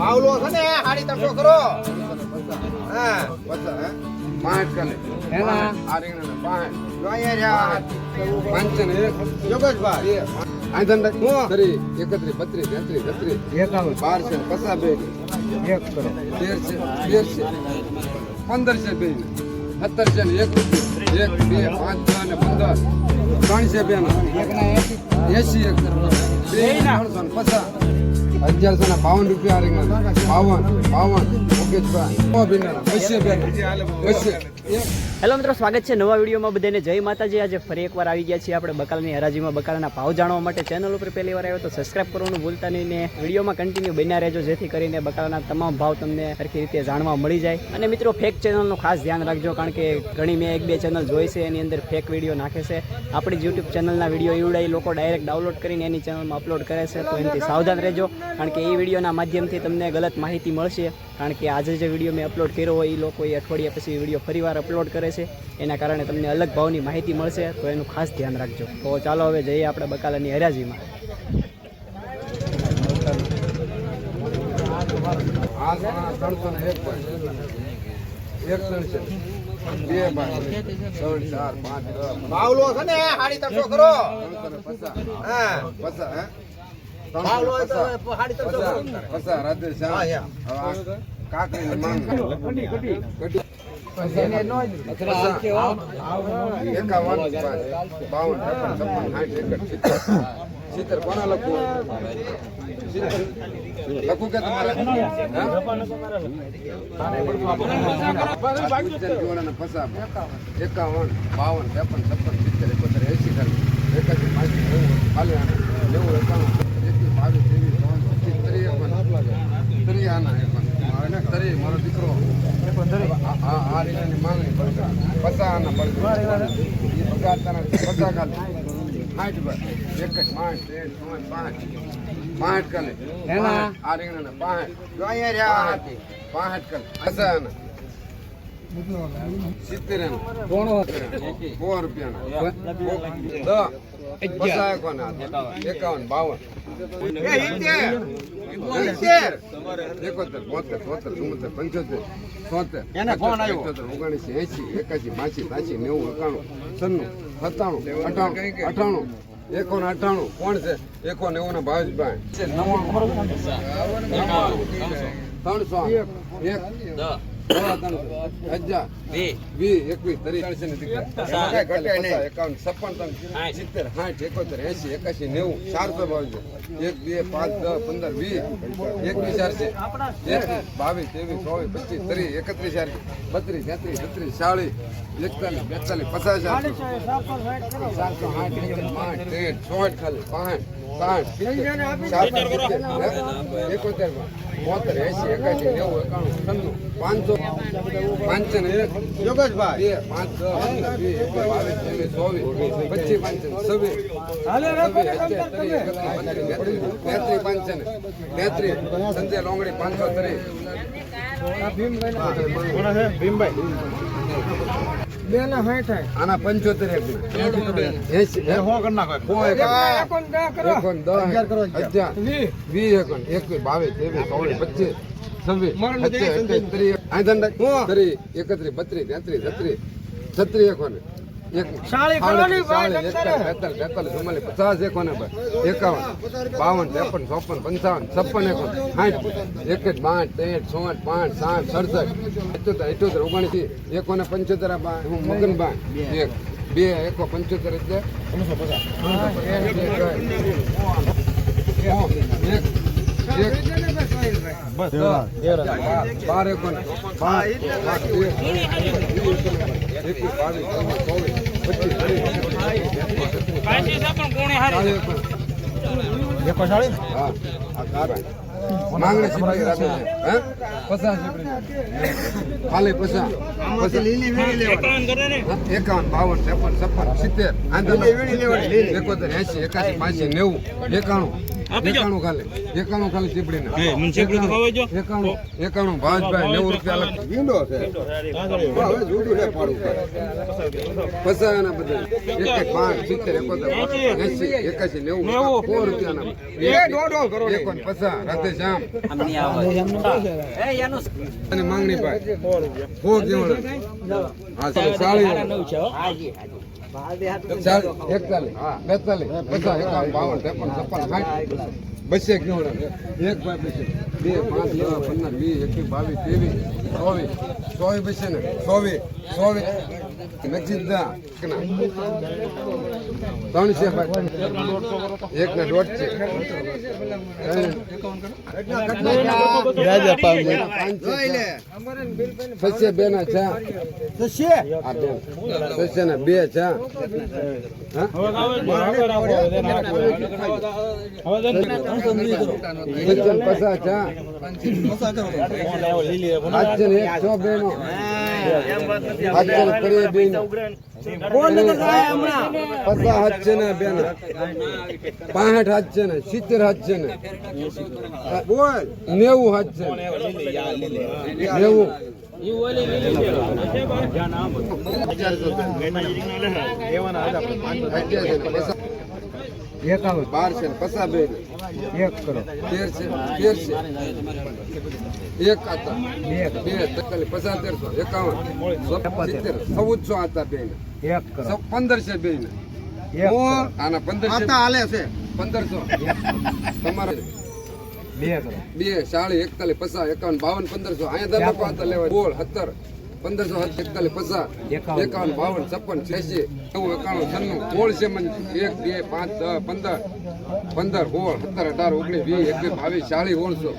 Pavlov છે ને હાડી તરસો કરો? હા? પાંચ કને. એના? આ રીંગણા પાંચ. જોઈએ રહ્યા. પાંચન એક? યોગેશભાઈ. આ ધંધા તરી એકત્રીસ બત્રીસ તેત્રીસ એકાવન. બાર છે પચાસ બે. એક કરો. તેર છે તેર છે. પંદર છે બે. સત્તર છે ને એક. એક બે પાંચ છ ને પંદર. ત્રણ છે બે એકના એસી. એસી એક. ત્રણસો ને પચાસ. અગિયારસો ને બાવન રૂપિયા બાવન બાવન. હેલો મિત્રો, સ્વાગત છે નવા વિડીયોમાં બધાને. જય માતાજી. આજે ફરી એકવાર આવી ગયા છીએ આપણે બકાલની હરાજીમાં. બકાલના ભાવ જાણવા માટે ચેનલ ઉપર પહેલી વાર આવ્યો તો સબસ્ક્રાઇબ કરવાનું ભૂલતા નહીં ને વિડીયોમાં કન્ટિન્યુ બન્યા રહેજો, જેથી કરીને બકાલના તમામ ભાવ તમને સરખી રીતે જાણવા મળી જાય. અને મિત્રો ફેક ચેનલનું ખાસ ધ્યાન રાખજો, કારણ કે ઘણી મેં એક બે ચેનલ જોઈ છે, એની અંદર ફેક વીડિયો નાખે છે. આપણી યુટ્યુબ ચેનલના વીડિયો એવડાય લોકો ડાયરેક્ટ ડાઉનલોડ કરીને એની ચેનલમાં અપલોડ કરે છે, તો એનાથી સાવધાન રહેજો. કારણ કે એ વિડીયોના માધ્યમથી તમને ગલત માહિતી મળશે. કારણ કે આજે જે વીડિયો મેં અપલોડ કર્યો હોય એ લોકો એ અઠવાડિયા પછી વીડિયો ફરીવાર અપલોડ કરે છે. એના કારણે તમને અલગ ભાવની માહિતી મળશે તો એનું ખાસ ધ્યાન રાખજો. તો ચાલો હવે જઈએ આપણે બકાલાની હરાજીમાં. એક બે ભાઈ ત્રણ ચાર પાંચ દસ છે ને હાડી ત્રણસો કરો. હા. પચાસ હે? સિત્તેર. કોના લખવું? લખું કે તમારે? એકાવન બાવન ત્રેપન છપ્પન સિત્તેર એકોતેર એસી ખાલી એકાસી પાંચી નેવું ખાલી નેવું એકાણું એકવીસ બાવીસ ત્રેવીસ ચોવીસ પચીસ ત્રીસ એકવન ત્રીસ આના એકવન ત્રીસ મારો દીકરો. આ રીતની માંગણી પડશે પચાસ આના પડશે પગારતાના પચાસ ખાલી. સાઠ ભાઈ એક જ પાંચ તેર પાંચ. પાંચ પાંચ. કાલે આ રીંગણાના પાંચ. અહીંયા રહ્યા. પાંચ. કાલે પચાસ આના. સિત્તેર કોણો સો એકોના એકાવન બાવન. એકોતેર બોતેર તોતેર ચુમ્મોતેર પંચોતેર સોતેર આવ્યો. અઠ્યોતેર એસી એકાસી બાસી ત્યાસી નેવું એકાણું સન્નું સત્તાણું અઠાણું અઠાણું એકોને અઠાણું કોણ છે એકો નેવું ના ભાવ ભાઈ ત્રણસો એક એક બે પાંચ પંદર વીસ બાવીસ ત્રેવીસ ચોવીસ પચીસ ત્રીસ એકત્રીસ ચારસી બત્રીસ તેત્રીસ બત્રીસ ચાલીસ એકતાલીસ બેતાલીસ પચાસ ચારસો આઠ પાંચ ત્રેસઠ ચોસઠ ખાલી પાંચ સાઠ એકોતેર બોતેર એસી એકાસી નેવું એકાણું છન્નું પાંચસો પાંચસો ને યોગેશભાઈ બે પાંચ બાવીસ ચોવીસ પચીસ પાંચસો છવ્વીસ તેત્રીસ પાંચસો ને તેત્રીસ સંજય લોંગડી પાંચસો ત્રીસ. બે ના સાઠ આના પંચોતેર એક એસી? હો એક એકોન દસ એકોન દસ અગિયાર વીસ. એકોન એકવીસ બાવીસ ત્રેવીસ ચોવીસ પચીસ છવ્વીસ ત્રીસ. એકત્રીસ બત્રીસ તેત્રીસ છત્રીસ છત્રીસ એકોને એક સાળી કરવાની ભાઈ, એકતાલીસ, ચુમ્માલીસ, પચાસ એકોને ભાઈ એકાવન બાવન ત્રેપન ચોપન પંચાવન છપ્પન એકોન સાઠ એક જ પાંચ ત્રેઠ ચોસઠ પાંચ સાઠ સડસઠ અઠ્યોતેર અઠ્યોતેર ઓગણસી એકોને પંચોતેર હું મગન બા એક બે એકો પંચોતેર એટલે એક એક બાર એકોન બાર બાર તેર એકવીસ બાવીસ ત્રેવીસ ચોવીસ પચીસ ત્રીસ ચાલીસ એકોન હા આ માંગણી સીધી રાખે છે. હે? પચાસ ખાલી પચાસ પચાસ એકાવન બાવન ત્રેપન છપ્પન સિત્તેર. એકોતેર એસી એકાસી પાંચી નેવું. એકાણું. એકાણું ખાલી. એકાણું ખાલી ચીપડી ને એકાણું. એકાણું. ભાજભાઈ નેવું રૂપિયા લખ વીંડો છે. હવે જુદું ને પાડવું પચાસ એના બધા. એક એક પાંચ સિત્તેર એકોતેર એસી એકાસી નેવું. સો રૂપિયાના. એકોન પચાસ રાતે શ્યામ અને માંગણી ભાઈ હો કેવડા હા ચાલો ચાલ એકતાલીસ. બેતાલીસ. પચાસ એકાવન બાવન ત્રેપન છપ્પન સાઠ. બસે કેવડા એક ભાઈ બે પાંચ દસ પંદર વીસ એકવીસ બાવીસ ત્રેવીસ ચોવીસ. ચોવીસ બસે ને. ચોવીસ ચોવીસ. નજીક ત્રણ છે એક ને દોઢ છે. સસ્ય બે. ના ચા આ સસ્ય ને બે ચા પચાસ ચા ને એક છો ને કરીએ બેનો પચાસ હાથ છે ને બેન પાંસઠ હાથ છે ને સિત્તેર હાથ છે ને બોલ નેવું હાથ છે નેવું એકાવન. બાર છે ને પસા બે. એક કરો. તેર છે તેર છે. એક હતા બે તકલી પચાસ તેરસો એકાવન સિત્તેર ચૌદસો હતા બે. એક કરો. પંદર છે બે. ને આના પંદર હાલે છે. પંદરસો તમારે બે કરો. બે સાડી એકતાલીસ પચાસ એકાવન બાવન પંદરસો અહીંયા દર લોકો હતા લેવા બોલ સત્તર. પંદરસો એકતાલીસ પચાસ એકાવન બાવન છપ્પન છ્યાસી નવું એકાણું છન્નું સોળ છે મન એક બે પાંચ દસ પંદર પંદર સોળ સત્તર અઢાર ઓગણીસ વીસ એકવીસ બાવીસ ચાલીસ ઓળસો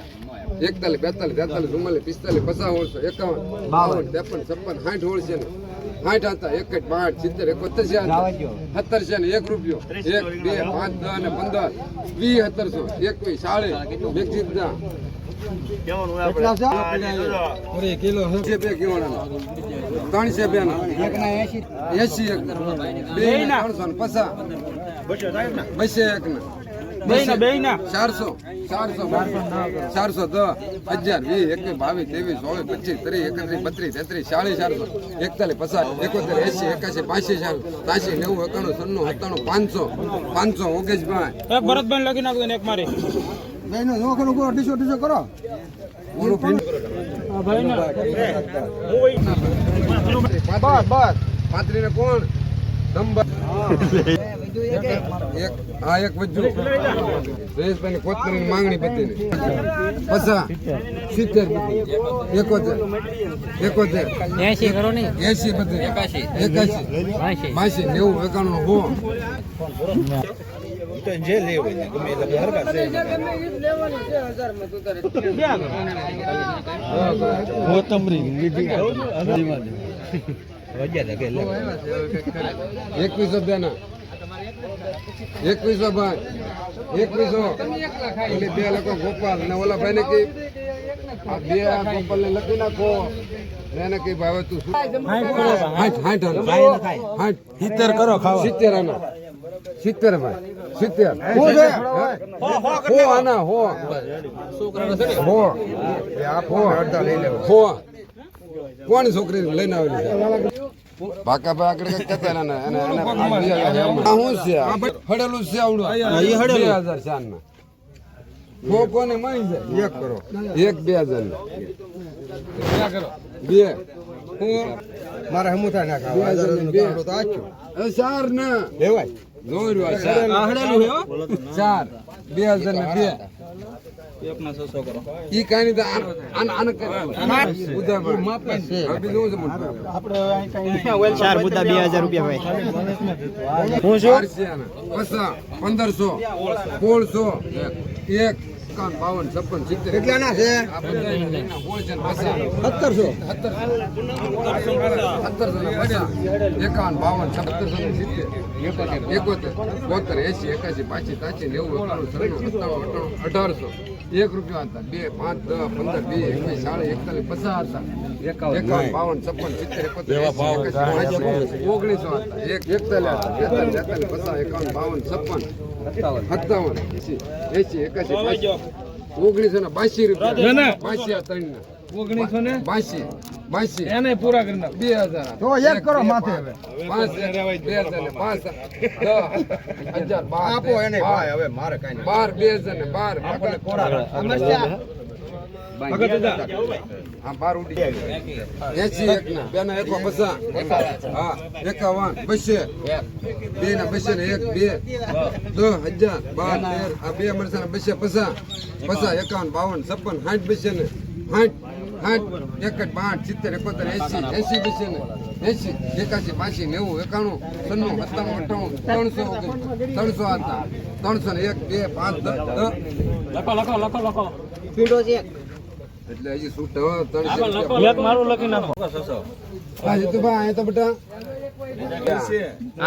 એકતાલીસ બેતાલીસ તેતાલીસ ચુમ્માલીસ પિસ્તાલીસ પચાસ ઓળસો એકાવન બાવન ત્રેપન છપ્પન સાઠ ઓળશે ને સાઠ હતા એક જ પાંચ સિત્તેર એકોતેર છે સત્તર છે ને એક રૂપિયો એક બે પાંચ દસ અને પંદર વીસ સત્તરસો એકવીસ ચાલીસ બેગજીત બે બે ના એસી એક. બે ત્રણસો ને પચાસ. બસે એક ના. ચારસો. ચારસો ચારસો દસ હજાર વીસ એકવીસ બાવીસ ત્રેવીસ ચોવીસ પચીસ ત્રીસ એકત્રીસ બત્રીસ તેત્રીસ ચાલીસ ચારસો. એકતાલીસ પચાસ એકોતેર એસી એકાસી પાંચી ચાર ત્યાસી નેવું એકાણું સન્નું સત્તાણું પાંચસો. પાંચસો ઓગેશભાઈ ભરતભાઈ લખી નાખું એક મારી. બેનો નોખો નોખો અઢીસો અઢીસો કરો. બસ બસ. પાંત્રી ને કોણ? નંબર. એક હા એક વજ્જુ સુરેશભાઈ ની કોતરી માંગણી બધી પચાસ. સિત્તેર બધી એકોતેર. એકોતેર. એસી કરો ને એસી બધી એકાશી. એકાશી માસી નેવું એકાણું હો જે લેવું ગમે એટલે છે. એકવીસો બેના. એકવીસો ભાઈ. એકવીસો. એટલે બે લોકો ગોપાલ ને ઓલા ભાઈ ને કી આ બે આ ગોપાલ ને લખી નાખો. એને કઈ ભાવે તું શું હાઠ હાઠ. હાઠ હાઠ. સિત્તેર કરો ખાવા. સિત્તેર આના. સિત્તેરમાં સિત્તેર. હો આના હો. હો. હો. હો. કોણ છોકરી લઈને આવેલી છે? પાકા ના ના એને એને આ છે? હડેલું છે આવડું. કોને મળી જાય? એક કરો. એક બે હજાર બે હું મારે હમું થાય ના બે. હજાર ચાર ને. લેવાય. ચાર ચાર. બે હજાર ને બે. ઈ કાંઈ? ચાર મુદ્દા બે હજાર રૂપિયા ભાઈ. આના. પંદરસો. સોળસો. એક. એકાવન બાવન છપ્પન સિત્તેર. કેટલાના છે. સત્તરસો. એકાવન બાવન સત્તરસો ને સિત્તેર. એકોતેર બોતેર એસી એકાસી પાછી તાસી નેવું અઠાણું અઠાણું અઢારસો. એક રૂપિયા હતા બે પાંચ દસ પંદર બે એકવીસ સાડા એકતાલીસ પચાસ હતા. એકાવન. બાવન છપ્પન સિત્તેર ઓગણીસો હતા. એક એકતાલીસ હતા બેતાલીસ તેતાલીસ પચાસ એકાવન બાવન છપ્પન સત્તાવન. એસી એસી એકાસી ઓગણીસો ને બાસી રૂપિયા. બાસી આ ત્રણ ઓગણીસો ને? બાસી. બાસી એને પૂરા કરી નાખ. બે હજાર. તો એક કરો માથે હવે. પાંચ બે હજાર ને પાંચ દસ હજાર બાર આપો એને ભાઈ હવે મારે કઈ બાર બે હજાર ને બાર. હા બાર. ઉડી એસી એક ના. બે ના એકવા પસા હા એકાવન બસે. બે ના બસે એક બે. દસ હજાર બાર તેર. આ બે મરસા બસે પસા. પસા એકાવન બાવન છપ્પન સાઠ બસે ને. સાઠ સાઠ એકઠ બાઠ સિત્તેર એકોતેર એસી એસી બીસી ને. એસી એકાસી બાસી નેવું એકાણું સન્નું સત્તાણું અઠાણું ત્રણસો ત્રણસો હતા. ત્રણસો ને એક બે પાંચ લખો લખો લખો એટલે હજી છૂટ ત્રણસો એક મારું લખી નાખો. હા જીતુભાઈ અહીંયા તો બેટા.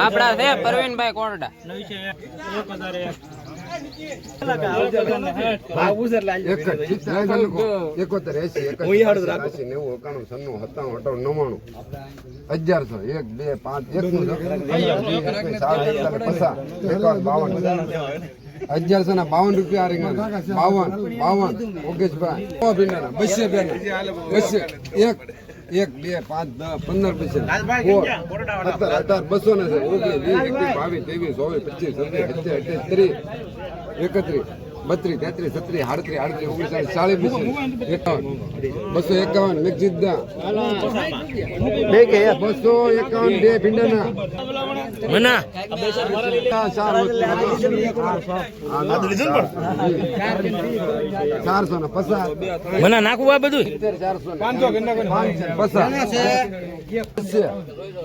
આપડા છે પરવીનભાઈ કોરડા. એક. હજાર લખો. એકોતેર એસી એકાસી નેવું એકાણું સન્નું સત્તાણું અઠાણું નવ્વાણું અગિયારસો એક બે પાંચ એક નું લખો. એકવીસ, સાત, પચાસ, બાવન અગિયારસો ના બાવન રૂપિયા રીંગણા બાવન બાવન ઓગેશભાઈ બસે બેન બસો એક એક બે પાંચ દસ પંદર પૈસા સત્તર અઢાર બસો ને ઓગણીસ વીસ એકવીસ બાવીસ ત્રેવીસ ચોવીસ પચીસ છવ્વીસ અઠ્યાવીસ ત્રીસ એકત્રીસ. બત્રીસ તેત્રીસ છત્રીસ આડત્રીસ આડત્રીસ ઓગણીસ ચાલીસ એકાવન બસો એકાવન મેઘજીદા બસો એકાવન બે ભીંડાના. મના. ચારસો ને પચાસ મના નાખવું આ બધું? ચારસો પાંચસો પચાસ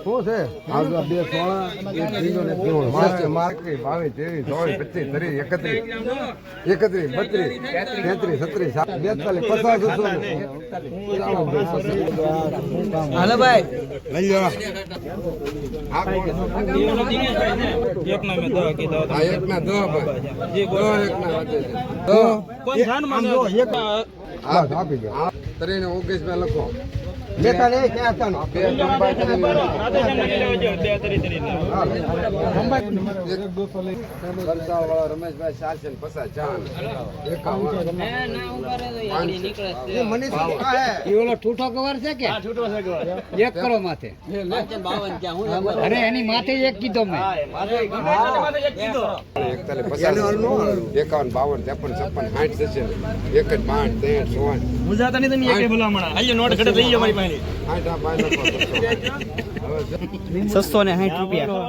શું છે? બે સોળા એક કિલો ને ત્રણ માર્ચ બાવીસ ત્રેવીસ ચોવીસ પચીસ ત્રીસ એકત્રીસ. એકત્રીસ બત્રીસ તેત્રીસ છત્રીસ બેતાલીસ પચાસ હાલો ભાઈ. લઈ જાવ એક ના મેં દહ કીધા આ એક ના દહ. ભાઈ એક ના દહ કોણ જાનમાં હા આપી દો. ત્રણ ઓગસ્ટમાં લખો. રમેશભાઈ ચારસો ને પચાસ ચાર એકાવન એ મનીષ આ હે. અરે એની માથે એક કીધો મેં. એકતાલીસ પચાસ એકાવન બાવન ત્રેપન છપ્પન સાઠ થશે એક જ પાંચ ત્રણ સોળ. નહીં તમે એક ભલામણ આજે નોટ ઘડે લઈ જાઓ મારી પાસે. સાઠ આ પાંચ છસો ને સાઠ રૂપિયા.